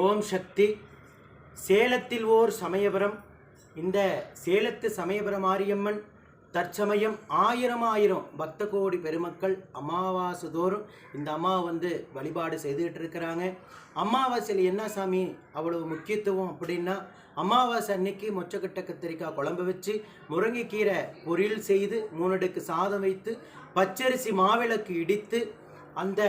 ஓம் சக்தி. சேலத்தில் ஓர் சமயபுரம். இந்த சேலத்து சமயபுரம் மாரியம்மன் தற்சமயம் ஆயிரம் ஆயிரம் பக்த கோடி பெருமக்கள் அமாவாசை தோறும் இந்த அம்மா வந்து வழிபாடு செய்துகிட்டு இருக்கிறாங்க அமாவாசையில் என்ன சாமி அவ்வளவு முக்கியத்துவம் அப்படின்னா அமாவாசை அன்னைக்கு மொச்சக்கட்டை கத்திரிக்காய் குழம்பு வச்சு முருங்கைக்கீரை பொரியல் செய்து மூணடுக்கு சாதம் வைத்து பச்சரிசி மாவிளக்கு இடித்து அந்த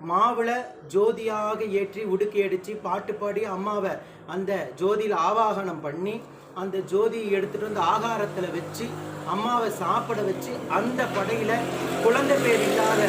மாவில் ஜோதியாக ஏற்றி உடுக்கி அடித்து பாட்டு பாடி அம்மாவை அந்த ஜோதியில் ஆவாகனம் பண்ணி அந்த ஜோதியை எடுத்துட்டு வந்து ஆகாரத்தில் வச்சு அம்மாவை சாப்பிட வச்சு அந்த படையில் குழந்தை பேர் இல்லாத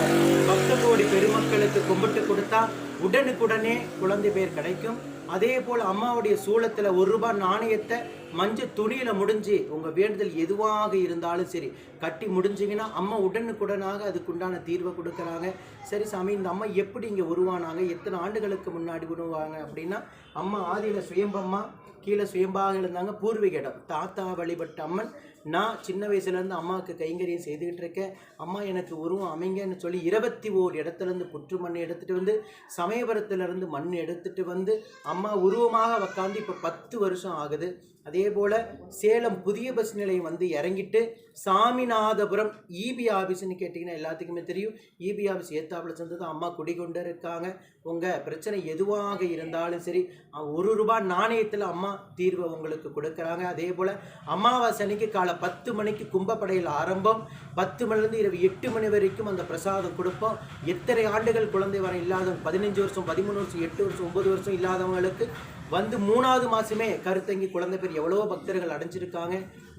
பக்த கோடி பெருமக்களுக்கு கும்பிட்டு கொடுத்தா உடனுக்குடனே குழந்தை பேர் கிடைக்கும். அதே போல் அம்மாவுடைய சூளத்தில் ஒரு ரூபாய் நாணயத்தை மஞ்சள் துணியில் முடிஞ்சு உங்கள் வேண்டுதல் எதுவாக இருந்தாலும் சரி கட்டி முடிஞ்சிங்கன்னா அம்மா உடனுக்குடனாக அதுக்குண்டான தீர்வை கொடுக்குறாங்க. சரி சாமி இந்த அம்மா எப்படி இங்கே உருவானாங்க? எத்தனை ஆண்டுகளுக்கு முன்னாடி உருவாங்க அப்படின்னா அம்மா ஆதியில் சுயம்பம்மா கீழே சுயம்பாக இருந்தாங்க பூர்வீக இடம் தாத்தா வழிபட்ட அம்மன் நான் சின்ன வயசுலேருந்து அம்மாவுக்கு கைங்கரியம் செய்துக்கிட்டு இருக்கேன். அம்மா எனக்கு உருவம் அமைங்கன்னு சொல்லி இருபத்தி ஓர் இடத்துலேருந்து புற்று மண் எடுத்துகிட்டு வந்து சமயபுரத்துலேருந்து மண் எடுத்துகிட்டு வந்து அம்மா உருவமாக உக்காந்து இப்போ பத்து வருஷம் ஆகுது. அதே போல் சேலம் புதிய பஸ் நிலையம் வந்து இறங்கிட்டு சாமிநாதபுரம் இபி ஆஃபீஸ்னு கேட்டிங்கன்னா எல்லாத்துக்குமே தெரியும். இபி ஆஃபீஸ் ஏத்தாப்பில் சேர்ந்தது அம்மா குடிகொண்டு இருக்காங்க. உங்கள் பிரச்சனை எதுவாக இருந்தாலும் சரி ஒரு ரூபா நாணயத்தில் அம்மா தீர்வை உங்களுக்கு கொடுக்குறாங்க. அதே போல் அமாவாசை அன்னைக்கு காலை பத்து மணிக்கு கும்பப்படையில் ஆரம்பம். பத்து மணிலேருந்து இரவு எட்டு மணி வரைக்கும் அந்த பிரசாதம் கொடுப்போம். எத்தனை ஆண்டுகள் குழந்தை வர இல்லாதவங்க பதினஞ்சு வருஷம் பதிமூணு வருஷம் எட்டு வருஷம் ஒம்பது வருஷம் இல்லாதவங்களுக்கு வந்து மூணாவது மாதமே கருத்தங்கி குழந்தை பேர் எவ்வளோ பக்தர்கள் அடைஞ்சிருக்காங்க.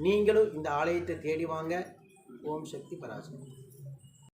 நீங்களும் இந்த ஆலயத்தை தேடி வாங்க. ஓம் சக்தி பராசக்தி.